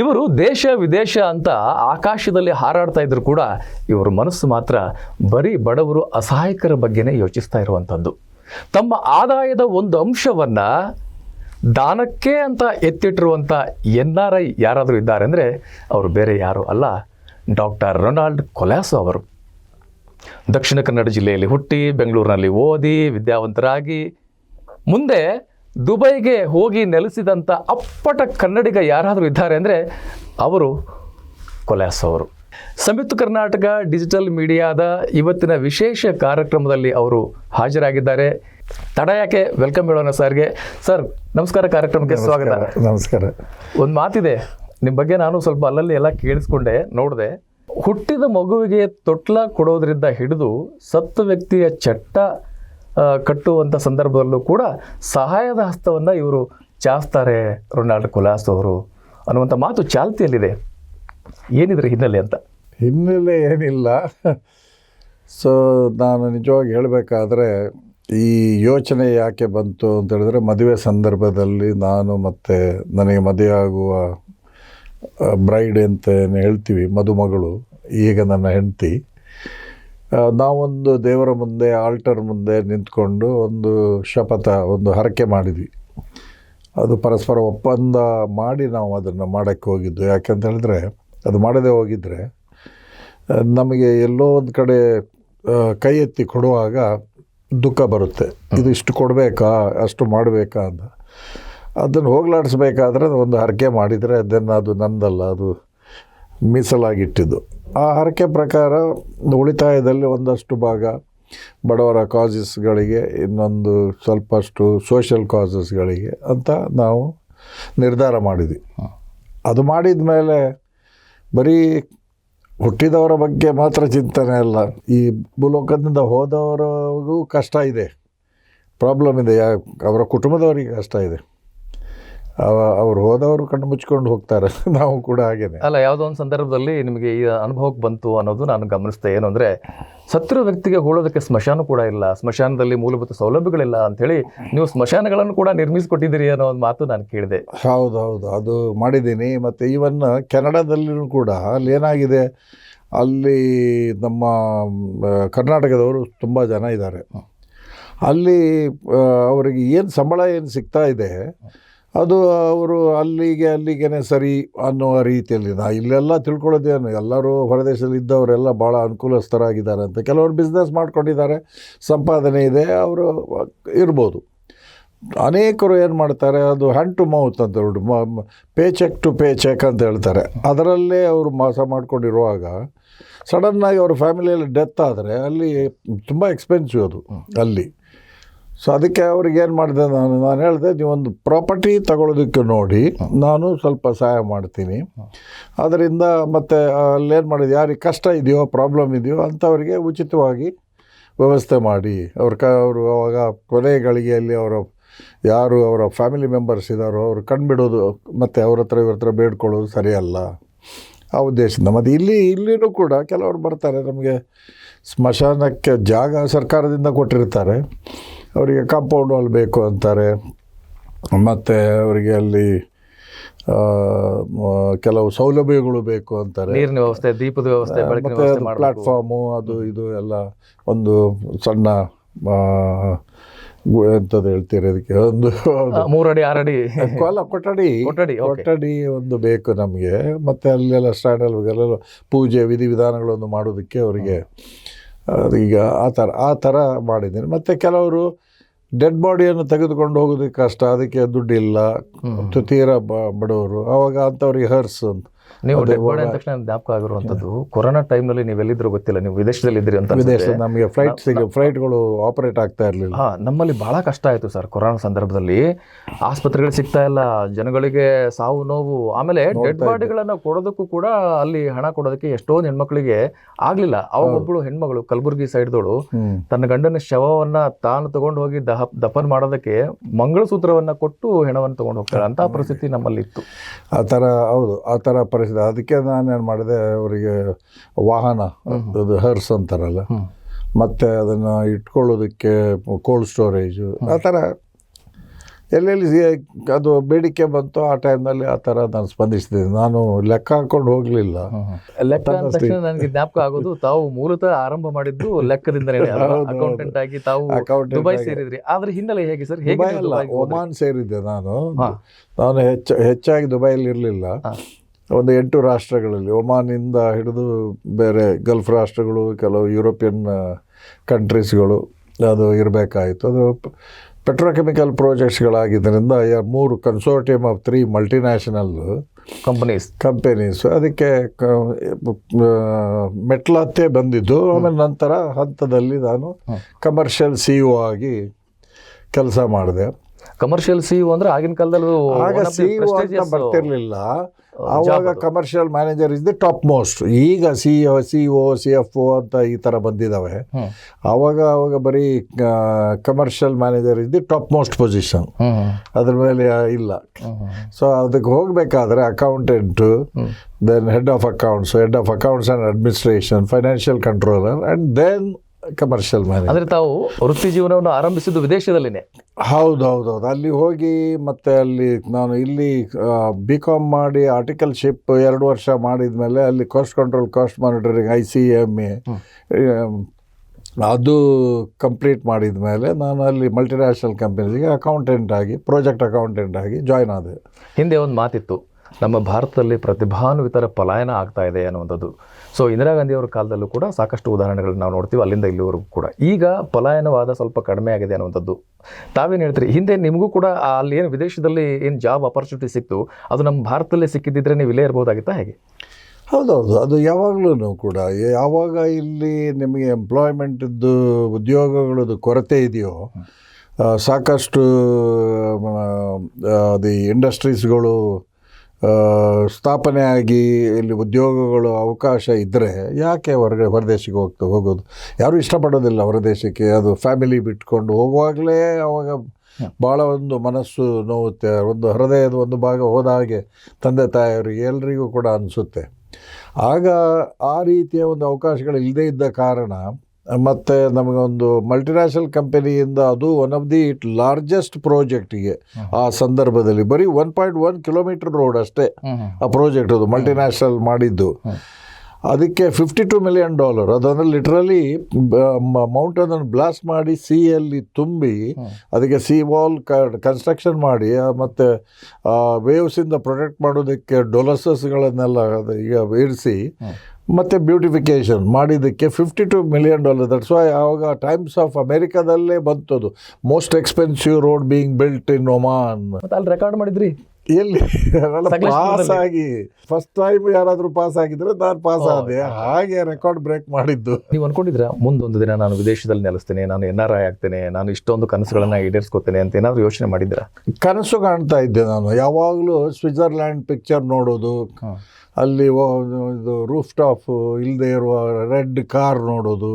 ಇವರು ದೇಶ ವಿದೇಶ ಅಂತ ಆಕಾಶದಲ್ಲಿ ಹಾರಾಡ್ತಾ ಇದ್ರು ಕೂಡ ಇವರ ಮನಸ್ಸು ಮಾತ್ರ ಬರೀ ಬಡವರು ಅಸಹಾಯಕರ ಬಗ್ಗೆನೇ ಯೋಚಿಸ್ತಾ ಇರುವಂಥದ್ದು. ತಮ್ಮ ಆದಾಯದ ಒಂದು ಅಂಶವನ್ನು ದಾನಕ್ಕೆ ಅಂತ ಎತ್ತಿಟ್ಟಿರುವಂಥ ಎನ್ ಆರ್ ಐ ಯಾರಾದರೂ ಇದ್ದಾರೆ ಅಂದರೆ ಅವರು ಬೇರೆ ಯಾರು ಅಲ್ಲ, ಡಾಕ್ಟರ್ ರೊನಾಲ್ಡ್ ಕೊಲಾಸೋ ಅವರು. ದಕ್ಷಿಣ ಕನ್ನಡ ಜಿಲ್ಲೆಯಲ್ಲಿ ಹುಟ್ಟಿ, ಬೆಂಗಳೂರಿನಲ್ಲಿ ಓದಿ, ವಿದ್ಯಾವಂತರಾಗಿ, ಮುಂದೆ ದುಬೈಗೆ ಹೋಗಿ ನೆಲೆಸಿದಂಥ ಅಪ್ಪಟ ಕನ್ನಡಿಗ ಯಾರಾದರೂ ಇದ್ದಾರೆ ಅಂದರೆ ಅವರು ಕೊಲಾಸ್ ಅವರು. ಸಂಯುಕ್ತ ಕರ್ನಾಟಕ ಡಿಜಿಟಲ್ ಮೀಡಿಯಾದ ಇವತ್ತಿನ ವಿಶೇಷ ಕಾರ್ಯಕ್ರಮದಲ್ಲಿ ಅವರು ಹಾಜರಾಗಿದ್ದಾರೆ. ತಡ ಯಾಕೆ? ವೆಲ್ಕಮ್ ಹೇಳೋಣ ಸರ್ಗೆ. ಸರ್ ನಮಸ್ಕಾರ ಕಾರ್ಯಕ್ರಮಕ್ಕೆ ಸ್ವಾಗತ. ನಮಸ್ಕಾರ. ಒಂದು ಮಾತಿದೆ ನಿಮ್ಮ ಬಗ್ಗೆ ನಾನು ಸ್ವಲ್ಪ ಅಲ್ಲಲ್ಲಿ ಎಲ್ಲ ಕೇಳಿಸ್ಕೊಂಡೆ ನೋಡಿದೆ. ಹುಟ್ಟಿದ ಮಗುವಿಗೆ ತೊಟ್ಲ ಕೊಡೋದ್ರಿಂದ ಹಿಡಿದು ಸತ್ತ ವ್ಯಕ್ತಿಯ ಚಟ್ಟ ಕಟ್ಟುವಂಥ ಸಂದರ್ಭದಲ್ಲೂ ಕೂಡ ಸಹಾಯದ ಹಸ್ತವನ್ನು ಇವರು ಚಾಸ್ತಾರೆ ರೊನಾಲ್ಡ್ ಕುಲಾಸ್ ಅವರು ಅನ್ನುವಂಥ ಮಾತು ಚಾಲ್ತಿಯಲ್ಲಿದೆ. ಏನಿದ್ರೆ ಹಿನ್ನೆಲೆ ಅಂತ? ಹಿನ್ನೆಲೆ ಏನಿಲ್ಲ. ಸೊ ನಾನು ನಿಜವಾಗಿ ಹೇಳಬೇಕಾದ್ರೆ ಈ ಯೋಚನೆ ಯಾಕೆ ಬಂತು ಅಂತ ಹೇಳಿದ್ರೆ ಮದುವೆ ಸಂದರ್ಭದಲ್ಲಿ ನಾನು ಮತ್ತು ನನಗೆ ಮದುವೆ ಆಗುವ ಬ್ರೈಡ್ ಅಂತ ಹೇಳ್ತೀವಿ, ಮದುಮಗಳು, ಈಗ ನನ್ನ ಹೆಂಡತಿ. ನಾವೊಂದು ದೇವರ ಮುಂದೆ, ಆಲ್ಟರ್ ಮುಂದೆ ನಿಂತ್ಕೊಂಡು ಒಂದು ಶಪಥ, ಒಂದು ಹರಕೆ ಮಾಡಿದ್ವಿ. ಅದು ಪರಸ್ಪರ ಒಪ್ಪಂದ ಮಾಡಿ ನಾವು ಅದನ್ನು ಮಾಡೋಕ್ಕೆ ಹೋಗಿದ್ದು. ಯಾಕಂತ ಹೇಳಿದ್ರೆ, ಅದು ಮಾಡದೇ ಹೋಗಿದ್ದರೆ ನಮಗೆ ಎಲ್ಲೋ ಒಂದು ಕಡೆ ಕೈ ಎತ್ತಿ ಕೊಡುವಾಗ ದುಃಖ ಬರುತ್ತೆ. ಇದು ಇಷ್ಟು ಕೊಡಬೇಕಾ? ಅಷ್ಟು ಮಾಡಬೇಕಾ ಅಂತ. ಅದನ್ನು ಹೋಗ್ಲಾಡಿಸ್ಬೇಕಾದ್ರೆ ಒಂದು ಹರಕೆ ಮಾಡಿದರೆ ಅದನ್ನು ಅದು ನಂದಲ್ಲ, ಅದು ಮೀಸಲಾಗಿಟ್ಟಿದ್ದು. ಆ ಹರಕೆ ಪ್ರಕಾರ ಉಳಿತಾಯದಲ್ಲಿ ಒಂದಷ್ಟು ಭಾಗ ಬಡವರ ಕಾಸಸ್ಗಳಿಗೆ ಇನ್ನೊಂದು ಸ್ವಲ್ಪಷ್ಟು ಸೋಷಲ್ ಕಾಸಸ್ಗಳಿಗೆ ಅಂತ ನಾವು ನಿರ್ಧಾರ ಮಾಡಿದ್ವಿ. ಅದು ಮಾಡಿದ ಮೇಲೆ ಬರೀ ಹುಟ್ಟಿದವರ ಬಗ್ಗೆ ಮಾತ್ರ ಚಿಂತನೆ ಅಲ್ಲ, ಈ ಭೂಲೋಕದಿಂದ ಹೋದವರಿಗೂ ಕಷ್ಟ ಇದೆ. ಪ್ರಾಬ್ಲಮ್ ಇದೆ, ಯಾ ಅವರ ಕುಟುಂಬದವರಿಗೆ ಕಷ್ಟ ಇದೆ. ಅವ್ರು ಹೋದವರು ಕಣ್ಣು ಮುಚ್ಕೊಂಡು ಹೋಗ್ತಾರೆ. ನಾವು ಕೂಡ ಹಾಗೇನೆ. ಅಲ್ಲ ಯಾವುದೋ ಒಂದು ಸಂದರ್ಭದಲ್ಲಿ ನಿಮಗೆ ಈ ಅನುಭವಕ್ಕೆ ಬಂತು ಅನ್ನೋದು ನಾನು ಗಮನಿಸ್ತೇನೆ ಏನು ಅಂದರೆ ಸತ್ತಿರೋ ವ್ಯಕ್ತಿಗೆ ಹೋಳೋದಕ್ಕೆ ಸ್ಮಶಾನ ಕೂಡ ಇಲ್ಲ. ಸ್ಮಶಾನದಲ್ಲಿ ಮೂಲಭೂತ ಸೌಲಭ್ಯಗಳಿಲ್ಲ ಅಂಥೇಳಿ ನೀವು ಸ್ಮಶಾನಗಳನ್ನು ಕೂಡ ನಿರ್ಮಿಸಿಕೊಟ್ಟಿದ್ದೀರಿ ಅನ್ನೋ ಒಂದು ಮಾತು ನಾನು ಕೇಳಿದೆ. ಹೌದು ಹೌದು. ಅದು ಮಾಡಿದ್ದೀನಿ. ಮತ್ತು ಈವನ್ ಕೆನಡಾದಲ್ಲಿಯೂ ಕೂಡ ಅಲ್ಲಿ ಏನಾಗಿದೆ? ಅಲ್ಲಿ ನಮ್ಮ ಕರ್ನಾಟಕದವರು ತುಂಬ ಜನ ಇದ್ದಾರೆ. ಅಲ್ಲಿ ಅವರಿಗೆ ಏನು ಸಂಬಳ ಏನು ಸಿಗ್ತಾ ಇದೆ? ಅದು ಅವರು ಅಲ್ಲಿಗೆ ಅಲ್ಲಿಗೆ ಸರಿ ಅನ್ನೋ ರೀತಿಯಲ್ಲಿ ನಾ ಇಲ್ಲೆಲ್ಲ ತಿಳ್ಕೊಳ್ಳೋದೇನು, ಎಲ್ಲರೂ ಹೊರದೇಶದಲ್ಲಿ ಇದ್ದವರೆಲ್ಲ ಭಾಳ ಅನುಕೂಲಸ್ಥರಾಗಿದ್ದಾರೆ ಅಂತ. ಕೆಲವರು ಬಿಸ್ನೆಸ್ ಮಾಡ್ಕೊಂಡಿದ್ದಾರೆ, ಸಂಪಾದನೆ ಇದೆ, ಅವರು ಇರ್ಬೋದು. ಅನೇಕರು ಏನು ಮಾಡ್ತಾರೆ, ಅದು ಹ್ಯಾಂಡ್ ಟು ಮೌತ್ ಅಂತ ಹೇಳಿ pay check to pay check ಅಂತ ಹೇಳ್ತಾರೆ. ಅದರಲ್ಲೇ ಅವರು ಮಾಸ ಮಾಡ್ಕೊಂಡಿರುವಾಗ ಸಡನ್ನಾಗಿ ಅವ್ರ ಫ್ಯಾಮಿಲಿಯಲ್ಲಿ ಡೆತ್ ಆದರೆ ಅಲ್ಲಿ ತುಂಬ ಎಕ್ಸ್ಪೆನ್ಸಿವ್ ಅದು, ಅಲ್ಲಿ. ಸೊ ಅದಕ್ಕೆ ಅವ್ರಿಗೆ ಏನು ಮಾಡಿದೆ ನಾನು? ನಾನು ಹೇಳಿದೆ ನೀವೊಂದು ಪ್ರಾಪರ್ಟಿ ತಗೊಳ್ಳೋದಕ್ಕೆ ನೋಡಿ, ನಾನು ಸ್ವಲ್ಪ ಸಹಾಯ ಮಾಡ್ತೀನಿ. ಅದರಿಂದ ಮತ್ತು ಅಲ್ಲೇನು ಮಾಡಿದೆ? ಯಾರಿಗೆ ಕಷ್ಟ ಇದೆಯೋ ಪ್ರಾಬ್ಲಮ್ ಇದೆಯೋ ಅಂಥವ್ರಿಗೆ ಉಚಿತವಾಗಿ ವ್ಯವಸ್ಥೆ ಮಾಡಿ. ಅವ್ರ ಕ, ಅವರು ಅವಾಗ ಕೊನೆ ಗಳಿಗೆಯಲ್ಲಿ ಅವರ ಯಾರು ಅವರ ಫ್ಯಾಮಿಲಿ ಮೆಂಬರ್ಸ್ ಇದ್ದಾರೋ ಅವರು ಕಣ್ಬಿಡೋದು, ಮತ್ತು ಅವ್ರ ಹತ್ರ, ಇವ್ರ ಹತ್ರ ಬೇಡ್ಕೊಳ್ಳೋದು ಸರಿಯಲ್ಲ. ಆ ಉದ್ದೇಶದಿಂದ. ಮತ್ತು ಇಲ್ಲಿ, ಇಲ್ಲಿನೂ ಕೂಡ ಕೆಲವರು ಬರ್ತಾರೆ, ನಮಗೆ ಸ್ಮಶಾನಕ್ಕೆ ಜಾಗ ಸರ್ಕಾರದಿಂದ ಕೊಟ್ಟಿರ್ತಾರೆ. ಅವರಿಗೆ ಕಾಂಪೌಂಡ್ ವಾಲ್ ಬೇಕು ಅಂತಾರೆ. ಮತ್ತು ಅವರಿಗೆ ಅಲ್ಲಿ ಕೆಲವು ಸೌಲಭ್ಯಗಳು ಬೇಕು ಅಂತಾರೆ. ನೀರಿನ ವ್ಯವಸ್ಥೆ ದೀಪದ ವ್ಯವಸ್ಥೆ ಪ್ಲಾಟ್ಫಾರ್ಮು ಅದು ಇದು ಎಲ್ಲ ಒಂದು ಸಣ್ಣ ಎಂಥದ್ದು ಹೇಳ್ತೀರಿ ಅದಕ್ಕೆ? ಒಂದು ಮೂರಡಿ ಆರಡಿ ಅಲ್ಲ ಕೊಠಡಿ. ಕೊಠಡಿ. ಕೊಠಡಿ ಒಂದು ಬೇಕು ನಮಗೆ. ಮತ್ತು ಅಲ್ಲೆಲ್ಲ ಸ್ಟ್ಯಾಂಡಲ್ ಪೂಜೆ ವಿಧಿವಿಧಾನಗಳನ್ನು ಮಾಡೋದಕ್ಕೆ ಅವರಿಗೆ ಈಗ ಆ ಥರ ಆ ಥರ ಮಾಡಿದ್ದೀನಿ. ಮತ್ತು ಕೆಲವರು ಡೆಡ್ ಬಾಡಿಯನ್ನು ತೆಗೆದುಕೊಂಡು ಹೋಗೋದಕ್ಕೆ ಕಷ್ಟ ಅದಕ್ಕೆ ದುಡ್ಡಿಲ್ಲ ಮತ್ತು ತೀರಾ ಬಡವರು. ಆವಾಗ ಅಂಥವ್ರಿಗೆ ಹರ್ಸ್ ಅಂತ. ನೀವು ಡೆಡ್ ಬಾಡಿ ಅಂದ ತಕ್ಷಣ ಜ್ಞಾಪಕ ಆಗಿರುವಂಥದ್ದು ಕೊರೋನಾ ಟೈಮ್ನಲ್ಲಿ ನೀವು ಎಲ್ಲಿದ್ರು ಗೊತ್ತಿಲ್ಲ ನೀವು ವಿದೇಶದಲ್ಲಿ ಇದ್ರಿ ಅಂತ. ನಮಗೆ ಫ್ಲೈಟ್ ಫ್ಲೈಟ್ಗಳು ಆಪರೇಟ್ ಆಗ್ತಾ ಇರಲಿಲ್ಲ. ಹಾಂ ನಮ್ಮಲ್ಲಿ ಬಹಳ ಕಷ್ಟ ಆಯಿತು ಸರ್ ಕೊರೋನಾ ಸಂದರ್ಭದಲ್ಲಿ. ಆಸ್ಪತ್ರೆಗಳು ಸಿಗ್ತಾ ಇಲ್ಲ ಜನಗಳಿಗೆ ಸಾವು ನೋವು ಆಮೇಲೆ ಡೆಡ್ ಬಾಡಿಗಳನ್ನ ಕೊಡೋದಕ್ಕೂ ಕೂಡ ಅಲ್ಲಿ ಹಣ ಕೊಡೋದಕ್ಕೆ ಎಷ್ಟೊಂದು ಹೆಣ್ಮಕ್ಳಿಗೆ ಆಗ್ಲಿಲ್ಲ. ಅವಾಗ ಒಬ್ಬಳು ಹೆಣ್ಮಗಳು ಕಲಬುರ್ಗಿ ಸೈಡ್ದೋಳು. ತನ್ನ ಗಂಡನ ಶವವನ್ನ ತಾನು ತಗೊಂಡು ಹೋಗಿ ದಹ ದಫನ್ ಮಾಡೋದಕ್ಕೆ ಮಂಗಳಸೂತ್ರವನ್ನ ಕೊಟ್ಟು ಹೆಣವನ್ನು ತಗೊಂಡು ಹೋಗ್ತಾಳೆ ಅಂತ ಪರಿಸ್ಥಿತಿ ನಮ್ಮಲ್ಲಿ ಇತ್ತು ಆ ಥರ ಹೌದು ಆ ಥರ ಪರಿಸ್ಥಿತಿ. ಅದಕ್ಕೆ ನಾನೇನು ಮಾಡಿದೆ ಅವರಿಗೆ ವಾಹನ ಅದು ಹರ್ಸ್ ಅಂತಾರಲ್ಲ. ಮತ್ತು ಅದನ್ನು ಇಟ್ಕೊಳ್ಳೋದಕ್ಕೆ ಕೋಲ್ಡ್ ಸ್ಟೋರೇಜು ಆ ಥರ. ಎಲ್ಲೆಲ್ಲಿ ಅದು ಬೇಡಿಕೆ ಬಂತು ಆ ಟೈಮ್ನಲ್ಲಿ ಆ ಥರ ನಾನು ಸ್ಪಂದಿಸಿದೆ ನಾನು ಲೆಕ್ಕ ಹಾಕೊಂಡು ಹೋಗಲಿಲ್ಲ. ಲೆಕ್ಕ ನನಗೆ ಜ್ಞಾಪಕ ಆಗೋದು ತಾವು ಮೂಲತಃ ಆರಂಭ ಮಾಡಿದ್ದು ಹೌದು. ಅಕೌಂಟೆಂಟ್ ಆಗಿ ತಾವು ದುಬೈ ಸೇರಿದ್ರಿ. ಆದ್ರೆ ಹಿನ್ನೆಲೆ ಹೇಗೆ ಸರ್? ಹೇಗೆ ಒಮಾನ್ ಸೇರಿದ್ದೆ ನಾನು. ನಾನು ಹೆಚ್ಚು ಹೆಚ್ಚಾಗಿ ದುಬೈಯಲ್ಲಿ ಇರಲಿಲ್ಲ. ಒಂದು ಎಂಟು ರಾಷ್ಟ್ರಗಳಲ್ಲಿ ಒಮಾನಿಂದ ಹಿಡಿದು ಬೇರೆ ಗಲ್ಫ್ ರಾಷ್ಟ್ರಗಳು ಕೆಲವು ಯುರೋಪಿಯನ್ ಕಂಟ್ರೀಸ್ಗಳು ಅದು ಇರಬೇಕಾಯಿತು. ಅದು ಪೆಟ್ರೋಕೆಮಿಕಲ್ ಪ್ರಾಜೆಕ್ಟ್ಸ್ಗಳಾಗಿದ್ದರಿಂದ ಮೂರು consortium of three multinational companies companies. ಅದಕ್ಕೆ ಮೆಟ್ಲತ್ತೇ ಬಂದಿದ್ದು. ಆಮೇಲೆ ನಂತರ ಹಂತದಲ್ಲಿ ನಾನು ಕಮರ್ಷಿಯಲ್ ಸಿ ಇ ಆಗಿ ಕೆಲಸ ಮಾಡಿದೆ. ಕಮರ್ಷಿಯಲ್ ಸಿ ಅಂದ್ರೆ ಆಗಿನ ಕಾಲದಲ್ಲಿ ಆಗ ಸಿ ಅಂತ ಬರ್ತಿರ್ಲಿಲ್ಲ. ಆವಾಗ commercial manager is the top most ಈಗ C C O C F O ಅಂತ ಈ ಥರ ಬಂದಿದ್ದಾವೆ ಆವಾಗ ಆವಾಗ ಬರೀ commercial manager is the top most position ಅದ್ರ ಮೇಲೆ ಇಲ್ಲ. ಸೊ ಅದಕ್ಕೆ ಹೋಗಬೇಕಾದ್ರೆ accountant then head of accounts head of accounts and administration financial controller and then commercial manager ಅಂದರೆ ತಾವು ವೃತ್ತಿ ಜೀವನವನ್ನು ಆರಂಭಿಸಿದ್ದು ವಿದೇಶದಲ್ಲಿನೇ. ಹೌದು ಹೌದು ಹೌದು ಅಲ್ಲಿ ಹೋಗಿ ಮತ್ತೆ ಅಲ್ಲಿ ನಾನು ಇಲ್ಲಿ ಬಿ ಕಾಮ್ ಮಾಡಿ ಆರ್ಟಿಕಲ್ಶಿಪ್ ಎರಡು ವರ್ಷ ಮಾಡಿದ ಮೇಲೆ ಅಲ್ಲಿ cost control cost monitoring I C M A ಅದು ಕಂಪ್ಲೀಟ್ ಮಾಡಿದ ಮೇಲೆ ನಾನು ಅಲ್ಲಿ ಮಲ್ಟಿನ್ಯಾಷನಲ್ ಕಂಪನೀಸ್ಗೆ ಅಕೌಂಟೆಂಟ್ ಆಗಿ ಪ್ರಾಜೆಕ್ಟ್ ಅಕೌಂಟೆಂಟ್ ಆಗಿ ಜಾಯ್ನ್ ಆದೆ. ಹಿಂದೆ ಒಂದು ಮಾತಿತ್ತು ನಮ್ಮ ಭಾರತದಲ್ಲಿ ಪ್ರತಿಭಾನ್ವಿತರ ಪಲಾಯನ ಆಗ್ತಾ ಇದೆ ಅನ್ನುವಂಥದ್ದು. ಸೊ ಇಂದಿರಾ ಗಾಂಧಿಯವರ ಕಾಲದಲ್ಲೂ ಕೂಡ ಸಾಕಷ್ಟು ಉದಾಹರಣೆಗಳನ್ನ ನಾವು ನೋಡ್ತೀವಿ ಅಲ್ಲಿಂದ ಇಲ್ಲಿವರೆಗೂ ಕೂಡ. ಈಗ ಪಲಾಯನವಾದ ಸ್ವಲ್ಪ ಕಡಿಮೆ ಆಗಿದೆ ಅನ್ನುವಂಥದ್ದು. ತಾವೇನು ಹೇಳ್ತೀರಿ? ಹಿಂದೆ ನಿಮಗೂ ಕೂಡ ಅಲ್ಲಿ ಏನು ವಿದೇಶದಲ್ಲಿ ಏನು ಜಾಬ್ ಅಪರ್ಚುನಿಟಿ ಸಿಕ್ತು ಅದು ನಮ್ಮ ಭಾರತದಲ್ಲೇ ಸಿಕ್ಕಿದ್ದಿದ್ರೆ ನೀವು ಇಲ್ಲೇ ಇರ್ಬೋದಾಗಿತ್ತಾ ಹೇಗೆ? ಹೌದೌದು ಅದು ಯಾವಾಗಲೂ ಕೂಡ. ಯಾವಾಗ ಇಲ್ಲಿ ನಿಮಗೆ ಎಂಪ್ಲಾಯ್ಮೆಂಟದ್ದು ಉದ್ಯೋಗಗಳದ್ದು ಕೊರತೆ ಇದೆಯೋ ಸಾಕಷ್ಟು ದಿ ಇಂಡಸ್ಟ್ರೀಸ್ಗಳು ಸ್ಥಾಪನೆ ಆಗಿ ಇಲ್ಲಿ ಉದ್ಯೋಗಗಳು ಅವಕಾಶ ಇದ್ದರೆ ಯಾಕೆ ಹೊರಗಡೆ, ಹೊರದೇಶಕ್ಕೆ ಹೋಗ್ತಾ, ಹೋಗೋದು? ಯಾರೂ ಇಷ್ಟಪಡೋದಿಲ್ಲ ಹೊರದೇಶಕ್ಕೆ ಅದು ಫ್ಯಾಮಿಲಿ ಬಿಟ್ಕೊಂಡು ಹೋಗುವಾಗಲೇ ಅವಾಗ ಭಾಳ ಒಂದು ಮನಸ್ಸು ನೋವುತ್ತೆ. ಒಂದು ಹೃದಯದ ಒಂದು ಭಾಗ ಹೋದ ಹಾಗೆ ತಂದೆ ತಾಯಿಯವರಿಗೆ ಎಲ್ರಿಗೂ ಕೂಡ ಅನಿಸುತ್ತೆ. ಆಗ ಆ ರೀತಿಯ ಒಂದು ಅವಕಾಶಗಳು ಇಲ್ಲದೇ ಇದ್ದ ಕಾರಣ ಮತ್ತು ನಮಗೊಂದು ಮಲ್ಟಿನ್ಯಾಷನಲ್ ಕಂಪನಿಯಿಂದ ಅದು one of the it largest ಪ್ರಾಜೆಕ್ಟಿಗೆ ಆ ಸಂದರ್ಭದಲ್ಲಿ. ಬರೀ one point one kilometre road ಅಷ್ಟೇ ಆ ಪ್ರಾಜೆಕ್ಟ್ ಅದು ಮಲ್ಟಿನ್ಯಾಷನಲ್ ಮಾಡಿದ್ದು. ಅದಕ್ಕೆ ಫಿಫ್ಟಿ ಟು ಮಿಲಿಯನ್ ಡಾಲರ್ ಅದನ್ನು ಲಿಟ್ರಲಿ ಮೌಂಟನನ್ನು ಬ್ಲಾಸ್ಟ್ ಮಾಡಿ ಸಿಯಲ್ಲಿ ತುಂಬಿ ಅದಕ್ಕೆ ಸಿ ವಾಲ್ ಕನ್ಸ್ಟ್ರಕ್ಷನ್ ಮಾಡಿ ಮತ್ತು ವೇವ್ಸಿಂದ ಪ್ರೊಟೆಕ್ಟ್ ಮಾಡೋದಕ್ಕೆ ಡೊಲಸಸ್ಗಳನ್ನೆಲ್ಲ ಈಗ ಇರಿಸಿ ಮತ್ತು ಬ್ಯೂಟಿಫಿಕೇಷನ್ ಮಾಡಿದ್ದಕ್ಕೆ fifty two million dollar that's why ಆವಾಗ ಟೈಮ್ಸ್ ಆಫ್ ಅಮೇರಿಕಾದಲ್ಲೇ ಬಂತದು. Most expensive road being built in Oman ಅಲ್ಲಿ ರೆಕಾರ್ಡ್ ಮಾಡಿದ್ರಿ? ಎಲ್ಲಿ? ಪಾಸ್ ಆಗಿ ಫಸ್ಟ್ ಟೈಮ್ ಯಾರಾದರೂ ಪಾಸ್ ಆಗಿದ್ರೆ ನಾನು ಪಾಸ್ ಆದೆ ಹಾಗೆ ರೆಕಾರ್ಡ್ ಬ್ರೇಕ್ ಮಾಡಿದ್ದು. ನೀವು ಅನ್ಕೊಂಡಿದ್ರ ಮುಂದೊಂದು ದಿನ ನಾನು ವಿದೇಶದಲ್ಲಿ ನೆಲೆಸ್ತೇನೆ ನಾನು ಎನ್ ಆರ್ ಐ ಆಗ್ತೇನೆ ನಾನು ಇಷ್ಟೊಂದು ಕನಸುಗಳನ್ನ ಈಡೇರಿಸ್ಕೋತೇನೆ ಅಂತ ಏನಾದರೂ ಯೋಚನೆ ಮಾಡಿದ್ರ ಕನಸು ಕಾಣ್ತಾ ಇದ್ದೆ ನಾನು. ಯಾವಾಗಲೂ ಸ್ವಿಟ್ಜರ್ಲ್ಯಾಂಡ್ ಪಿಕ್ಚರ್ ನೋಡೋದು ಅಲ್ಲಿ ಇದು ರೂಫ್ ಟಾಪ್ ಇಲ್ಲದೆ ಇರುವ ರೆಡ್ ಕಾರ್ ನೋಡೋದು.